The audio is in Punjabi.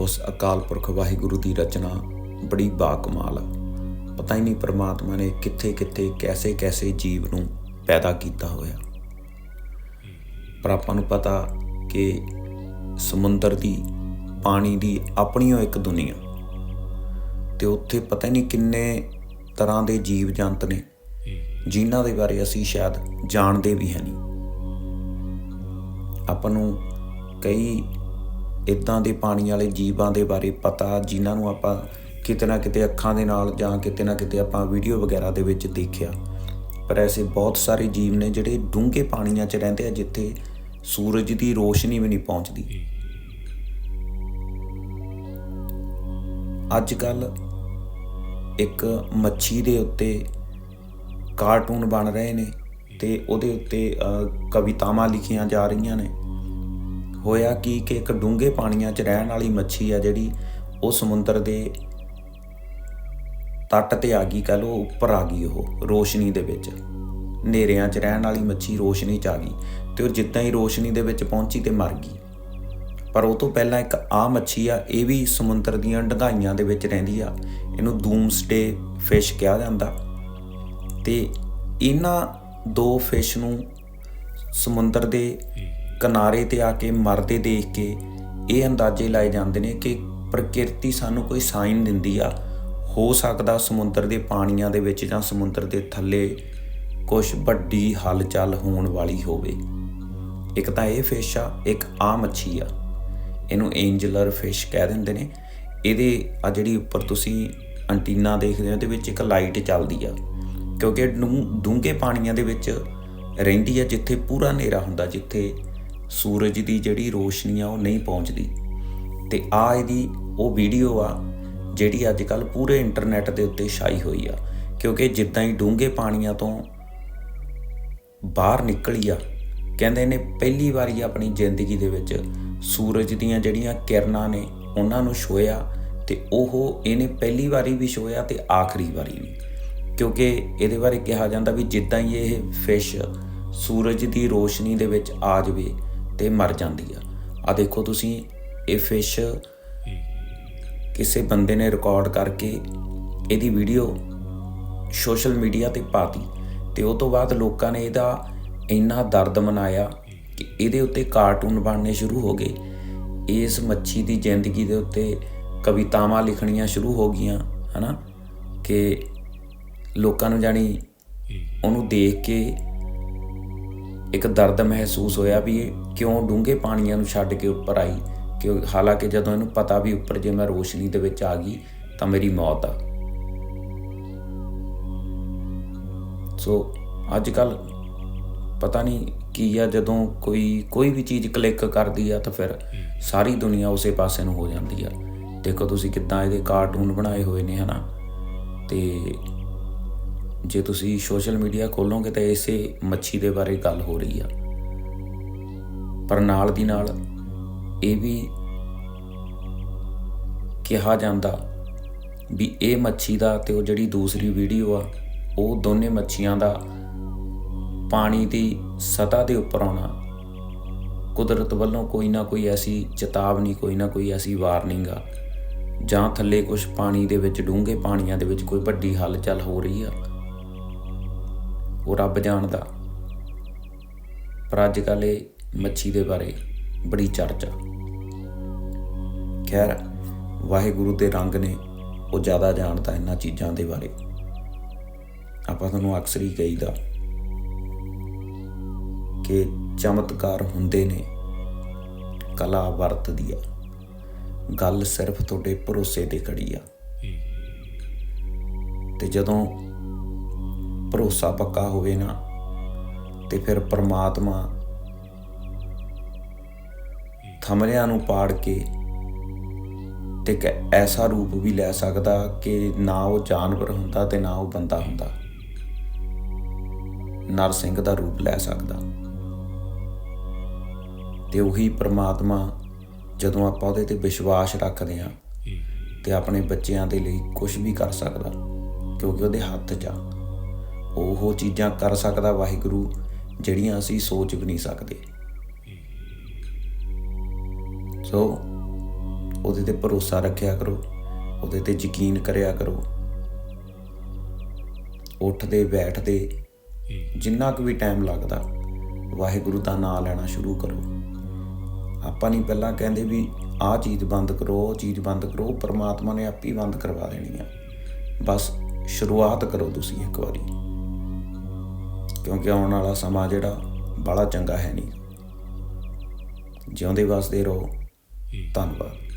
ਉਸ ਅਕਾਲ ਪੁਰਖ ਵਾਹਿਗੁਰੂ ਦੀ ਰਚਨਾ ਬੜੀ ਬਾਕਮਾਲ। ਆ ਪਤਾ ਹੀ ਨਹੀਂ ਪ੍ਰਮਾਤਮਾ ਨੇ ਕਿੱਥੇ ਕਿੱਥੇ, ਕੈਸੇ ਕੈਸੇ ਜੀਵ ਨੂੰ ਪੈਦਾ ਕੀਤਾ ਹੋਇਆ। ਪਰ ਆਪਾਂ ਨੂੰ ਪਤਾ ਕਿ ਸਮੁੰਦਰ ਦੀ, ਪਾਣੀ ਦੀ ਆਪਣੀ ਓ ਇੱਕ ਦੁਨੀਆ। ਤੇ ਉੱਥੇ ਪਤਾ ਹੀ ਨਹੀਂ ਕਿੰਨੇ ਤਰ੍ਹਾਂ ਦੇ ਜੀਵ ਜੰਤ ਨੇ, ਜਿਨ੍ਹਾਂ ਦੇ ਬਾਰੇ ਅਸੀਂ ਸ਼ਾਇਦ ਜਾਣਦੇ ਵੀ ਹੈ ਨਹੀਂ। ਆਪਾਂ ਨੂੰ ਕਈ ਇਦਾਂ ਦੇ ਪਾਣੀ ਵਾਲੇ ਜੀਵਾਂ ਦੇ ਬਾਰੇ ਪਤਾ, ਜਿਨ੍ਹਾਂ ਨੂੰ ਆਪਾਂ ਕਿਤੇ ਨਾ ਕਿਤੇ ਅੱਖਾਂ ਦੇ ਨਾਲ ਜਾਂ ਕਿਤੇ ਨਾ ਕਿਤੇ ਆਪਾਂ ਵੀਡੀਓ ਵਗੈਰਾ ਦੇ ਵਿੱਚ ਦੇਖਿਆ। ਪਰ ਐਸੇ ਬਹੁਤ ਸਾਰੇ ਜੀਵ ਨੇ ਜਿਹੜੇ ਡੂੰਘੇ ਪਾਣੀਆਂ 'ਚ ਰਹਿੰਦੇ ਆ, ਜਿੱਥੇ ਸੂਰਜ ਦੀ ਰੋਸ਼ਨੀ ਵੀ ਨਹੀਂ ਪਹੁੰਚਦੀ। ਅੱਜ ਕੱਲ ਇੱਕ ਮੱਛੀ ਦੇ ਉੱਤੇ ਕਾਰਟੂਨ ਬਣ ਰਹੇ ਨੇ ਤੇ ਉਹਦੇ ਉੱਤੇ ਕਵਿਤਾਵਾਂ ਲਿਖੀਆਂ ਜਾ ਰਹੀਆਂ ਨੇ। ਹੋਇਆ ਕੀ ਕਿ ਇੱਕ ਡੂੰਘੇ ਪਾਣੀਆਂ 'ਚ ਰਹਿਣ ਵਾਲੀ ਮੱਛੀ ਆ ਜਿਹੜੀ ਉਹ ਸਮੁੰਦਰ ਦੇ ਤੱਟ ਤੇ ਆ ਗਈ, ਕਹ ਲੋ ਉੱਪਰ ਆ ਗਈ ਉਹ, ਰੋਸ਼ਨੀ ਦੇ ਵਿੱਚ। ਹਨੇਰਿਆਂ 'ਚ ਰਹਿਣ ਵਾਲੀ ਮੱਛੀ ਰੋਸ਼ਨੀ 'ਚ ਆ ਗਈ ਤੇ ਉਹ ਜਿੱਦਾਂ ਹੀ ਰੋਸ਼ਨੀ ਦੇ ਵਿੱਚ ਪਹੁੰਚੀ ਤੇ ਮਰ ਗਈ। ਪਰ ਉਹ ਤੋਂ ਪਹਿਲਾਂ ਇੱਕ ਆ ਮੱਛੀ ਆ, ਇਹ ਵੀ ਸਮੁੰਦਰ ਦੀਆਂ ਡੰਗਾਈਆਂ ਦੇ ਵਿੱਚ ਰਹਿੰਦੀ ਆ, ਇਹਨੂੰ ਦੂਮਸਡੇ ਫਿਸ਼ ਕਿਹਾ ਜਾਂਦਾ। ਤੇ ਇਹਨਾਂ ਦੋ ਫਿਸ਼ ਨੂੰ ਸਮੁੰਦਰ ਦੇ ਕਿਨਾਰੇ ਤੇ ਆ ਕੇ ਮਰਦੇ ਦੇਖ ਕੇ ਇਹ ਅੰਦਾਜ਼ੇ ਲਾਏ ਜਾਂਦੇ ਨੇ ਕਿ ਪ੍ਰਕਿਰਤੀ ਸਾਨੂੰ ਕੋਈ ਸਾਈਨ ਦਿੰਦੀ ਆ। ਹੋ ਸਕਦਾ ਸਮੁੰਦਰ ਦੇ ਪਾਣੀਆਂ ਦੇ ਵਿੱਚ ਜਾਂ ਸਮੁੰਦਰ ਦੇ ਥੱਲੇ ਕੁਝ ਵੱਡੀ ਹਲਚਲ ਹੋਣ ਵਾਲੀ ਹੋਵੇ। ਇੱਕ ਤਾਂ ਇਹ ਫਿਸ਼ ਆ, ਇੱਕ ਆ ਮੱਛੀ ਆ। ਇਹਨੂੰ ਐਂਜਲਰ ਫਿਸ਼ ਕਹਿ ਦਿੰਦੇ ਨੇ। ਇਹਦੇ ਆ ਜਿਹੜੀ ਉੱਪਰ ਤੁਸੀਂ ਐਂਟੀਨਾ ਦੇਖਦੇ ਹੋ ਉਹਦੇ ਵਿੱਚ ਇੱਕ ਲਾਈਟ ਚੱਲਦੀ ਆ। ਕਿਉਂਕਿ ਡੂੰ- ਡੂੰਘੇ ਪਾਣੀਆਂ ਦੇ ਵਿੱਚ ਰਹਿੰਦੀ ਆ, ਜਿੱਥੇ ਪੂਰਾ ਹਨੇਰਾ ਹੁੰਦਾ, ਜਿੱਥੇ ਸੂਰਜ ਦੀ ਜਿਹੜੀ ਰੋਸ਼ਨੀ ਆ ਉਹ ਨਹੀਂ ਪਹੁੰਚਦੀ। ਤੇ ਆ ਇਹਦੀ ਉਹ ਵੀਡੀਓ ਆ, ਜਿਹੜੀ ਅੱਜ ਕੱਲ ਪੂਰੇ ਇੰਟਰਨੈਟ ਦੇ ਉੱਤੇ ਛਾਈ ਹੋਈ ਆ। ਕਿਉਂਕਿ ਜਿੱਦਾਂ ਹੀ ਡੂੰਘੇ ਪਾਣੀਆਂ ਤੋਂ ਬਾਹਰ ਨਿਕਲੀ ਆ, ਕਹਿੰਦੇ ਨੇ ਪਹਿਲੀ ਵਾਰੀ ਆਪਣੀ ਜ਼ਿੰਦਗੀ ਦੇ ਵਿੱਚ ਸੂਰਜ ਦੀਆਂ ਜਿਹੜੀਆਂ ਕਿਰਨਾਂ ਨੇ ਉਹਨਾਂ ਨੂੰ ਛੋਇਆ ਤੇ ਉਹ ਇਹਨੇ ਪਹਿਲੀ ਵਾਰੀ ਵੀ ਛੋਇਆ ਤੇ ਆਖਰੀ ਵਾਰੀ ਵੀ। ਕਿਉਂਕਿ ਇਹਦੇ ਬਾਰੇ ਕਿਹਾ ਜਾਂਦਾ ਵੀ ਜਿੱਦਾਂ ਹੀ ਇਹ ਫਿਸ਼ ਸੂਰਜ ਦੀ ਰੋਸ਼ਨੀ ਦੇ ਵਿੱਚ ਆ ਜਾਵੇ ਤੇ ਮਰ ਜਾਂਦੀ ਆ। ਆ ਦੇਖੋ ਤੁਸੀਂ, ਇਹ ਫਿਸ਼ ਕਿਸੇ ਬੰਦੇ ਨੇ ਰਿਕਾਰਡ ਕਰਕੇ ਇਹਦੀ ਵੀਡੀਓ ਸੋਸ਼ਲ ਮੀਡੀਆ ਤੇ ਪਾਤੀ। ਤੇ ਉਹ ਤੋਂ ਬਾਅਦ ਲੋਕਾਂ ਨੇ ਇਹਦਾ ਇੰਨਾ ਦਰਦ ਮਨਾਇਆ ਕਿ ਇਹਦੇ ਉੱਤੇ ਕਾਰਟੂਨ ਬਣਨੇ ਸ਼ੁਰੂ ਹੋ ਗਏ। ਇਸ ਮੱਛੀ ਦੀ ਜ਼ਿੰਦਗੀ ਦੇ ਉੱਤੇ ਕਵਿਤਾਵਾਂ ਲਿਖਣੀਆਂ ਸ਼ੁਰੂ ਹੋ ਗਈਆਂ, ਹਨਾ? ਕਿ ਲੋਕਾਂ ਨੂੰ ਜਾਣੀ ਉਹਨੂੰ ਦੇਖ ਕੇ ਇੱਕ ਦਰਦ ਮਹਿਸੂਸ ਹੋਇਆ ਵੀ ਇਹ ਕਿਉਂ ਡੂੰਘੇ ਪਾਣੀਆਂ ਨੂੰ ਛੱਡ ਕੇ ਉੱਪਰ ਆਈ? ਕਿ ਹਾਲਾਂਕਿ ਜਦੋਂ ਇਹਨੂੰ ਪਤਾ ਵੀ ਉੱਪਰ ਜੇ ਮੈਂ ਰੋਸ਼ਨੀ ਦੇ ਵਿੱਚ ਆ ਗਈ ਤਾਂ ਮੇਰੀ ਮੌਤ ਆ। ਸੋ ਅੱਜ ਕੱਲ ਪਤਾ ਨਹੀਂ ਕੀ ਆ ਜਦੋਂ ਕੋਈ ਕੋਈ ਵੀ ਚੀਜ਼ ਕਲਿੱਕ ਕਰਦੀ ਆ ਤਾਂ ਫਿਰ ਸਾਰੀ ਦੁਨੀਆ ਉਸੇ ਪਾਸੇ ਨੂੰ ਹੋ ਜਾਂਦੀ ਆ। ਦੇਖੋ ਤੁਸੀਂ ਕਿੱਦਾਂ ਇਹਦੇ ਕਾਰਟੂਨ ਬਣਾਏ ਹੋਏ ਨੇ ਹਨਾ? ਤੇ ਜੇ ਤੁਸੀਂ ਸੋਸ਼ਲ ਮੀਡੀਆ ਖੋਲੋਗੇ ਤਾਂ ਇਸੇ ਮੱਛੀ ਦੇ ਬਾਰੇ ਗੱਲ ਹੋ ਰਹੀ ਆ। ਪਰ ਨਾਲ ਦੀ ਨਾਲ ਇਹ ਵੀ ਕਿਹਾ ਜਾਂਦਾ ਵੀ ਇਹ ਮੱਛੀ ਦਾ ਤੇ ਉਹ ਜਿਹੜੀ ਦੂਸਰੀ ਵੀਡੀਓ ਆ, ਉਹ ਦੋਨੇ ਮੱਛੀਆਂ ਦਾ ਪਾਣੀ ਦੀ ਸਤ੍ਹਾ ਦੇ ਉੱਪਰ ਆਉਣਾ। ਕੁਦਰਤ ਵੱਲੋਂ ਕੋਈ ਨਾ ਕੋਈ ਐਸੀ ਚੇਤਾਵਨੀ, ਕੋਈ ਨਾ ਕੋਈ ਐਸੀ ਵਾਰਨਿੰਗ ਆ। ਜਾਂ ਥੱਲੇ ਕੁਝ ਪਾਣੀ ਦੇ ਵਿੱਚ ਡੂੰਘੇ ਪਾਣੀਆਂ ਦੇ ਵਿੱਚ ਕੋਈ ਵੱਡੀ ਹਲਚਲ ਹੋ ਰਹੀ ਆ। ਉਹ ਰੱਬ ਜਾਣਦਾ। ਪਰ ਅੱਜ ਕੱਲ੍ਹ ਇਹ ਮੱਛੀ ਦੇ ਬਾਰੇ ਬੜੀ ਚਰਚਾ ਖੈਰ ਵਾਹਿਗੁਰੂ ਦੇ ਰੰਗ ਨੇ ਉਹ ਜ਼ਿਆਦਾ ਜਾਣਦਾ ਇਹਨਾਂ ਚੀਜ਼ਾਂ ਦੇ ਬਾਰੇ। ਆਪਾਂ ਤੁਹਾਨੂੰ ਅਕਸਰ ਹੀ ਕਹੀਦਾ ਕਿ ਚਮਤਕਾਰ ਹੁੰਦੇ ਨੇ ਕਲਾ ਵਰਤਦੀ ਆ। ਗੱਲ ਸਿਰਫ ਤੁਹਾਡੇ ਭਰੋਸੇ ਤੇ ਖੜੀ ਆ। ਤੇ ਜਦੋਂ ਭਰੋਸਾ ਪੱਕਾ ਹੋਵੇ ਨਾ ਤੇ ਫਿਰ ਪ੍ਰਮਾਤਮਾ ਥਮਰਿਆਂ ਨੂੰ ਪਾੜ ਕੇ ਤੇ ਇੱਕ ਐਸਾ ਰੂਪ ਵੀ ਲੈ ਸਕਦਾ ਕਿ ਨਾ ਉਹ ਜਾਨਵਰ ਹੁੰਦਾ ਤੇ ਨਾ ਉਹ ਬੰਦਾ ਹੁੰਦਾ। ਨਰ ਸਿੰਘ ਦਾ ਰੂਪ ਲੈ ਸਕਦਾ। ਤੇ ਉਹੀ ਪ੍ਰਮਾਤਮਾ ਜਦੋਂ ਆਪਾਂ ਉਹਦੇ ਤੇ ਵਿਸ਼ਵਾਸ ਰੱਖਦੇ ਹਾਂ ਤੇ ਆਪਣੇ ਬੱਚਿਆਂ ਦੇ ਲਈ ਕੁਝ ਵੀ ਕਰ ਸਕਦਾ ਕਿਉਂਕਿ ਉਹਦੇ ਹੱਥ 'ਚ ਆ। ਉਹ ਚੀਜ਼ਾਂ ਕਰ ਸਕਦਾ ਵਾਹਿਗੁਰੂ, ਜਿਹੜੀਆਂ ਅਸੀਂ ਸੋਚ ਵੀ ਨਹੀਂ ਸਕਦੇ। ਸੋ, ਉਹਦੇ ਤੇ ਭਰੋਸਾ ਰੱਖਿਆ ਕਰੋ, ਉਹਦੇ ਤੇ ਯਕੀਨ ਕਰਿਆ ਕਰੋ। ਉੱਠਦੇ, ਬੈਠਦੇ, ਜਿੰਨਾ ਕੁ ਵੀ ਟਾਈਮ ਲੱਗਦਾ, ਵਾਹਿਗੁਰੂ ਦਾ ਨਾਮ ਲੈਣਾ ਸ਼ੁਰੂ ਕਰੋ। ਆਪਾਂ ਨਹੀਂ ਪਹਿਲਾਂ ਕਹਿੰਦੇ ਵੀ ਆਹ ਚੀਜ਼ ਬੰਦ ਕਰੋ, ਉਹ ਚੀਜ਼ ਬੰਦ ਕਰੋ ਪਰਮਾਤਮਾ ਨੇ ਆਪੇ ਹੀ ਬੰਦ ਕਰਵਾ ਦੇਣੀ ਆ। ਬਸ ਸ਼ੁਰੂਆਤ ਕਰੋ ਤੁਸੀਂ ਇੱਕ ਵਾਰੀ। ਕਿਉਂਕਿ ਆਉਣ ਵਾਲਾ ਸਮਾਂ ਜਿਹੜਾ ਬੜਾ ਚੰਗਾ ਹੈ ਨਹੀਂ। ਜਿਉਂਦੇ ਵਸਦੇ ਰਹੋ। ਧੰਨਵਾਦ।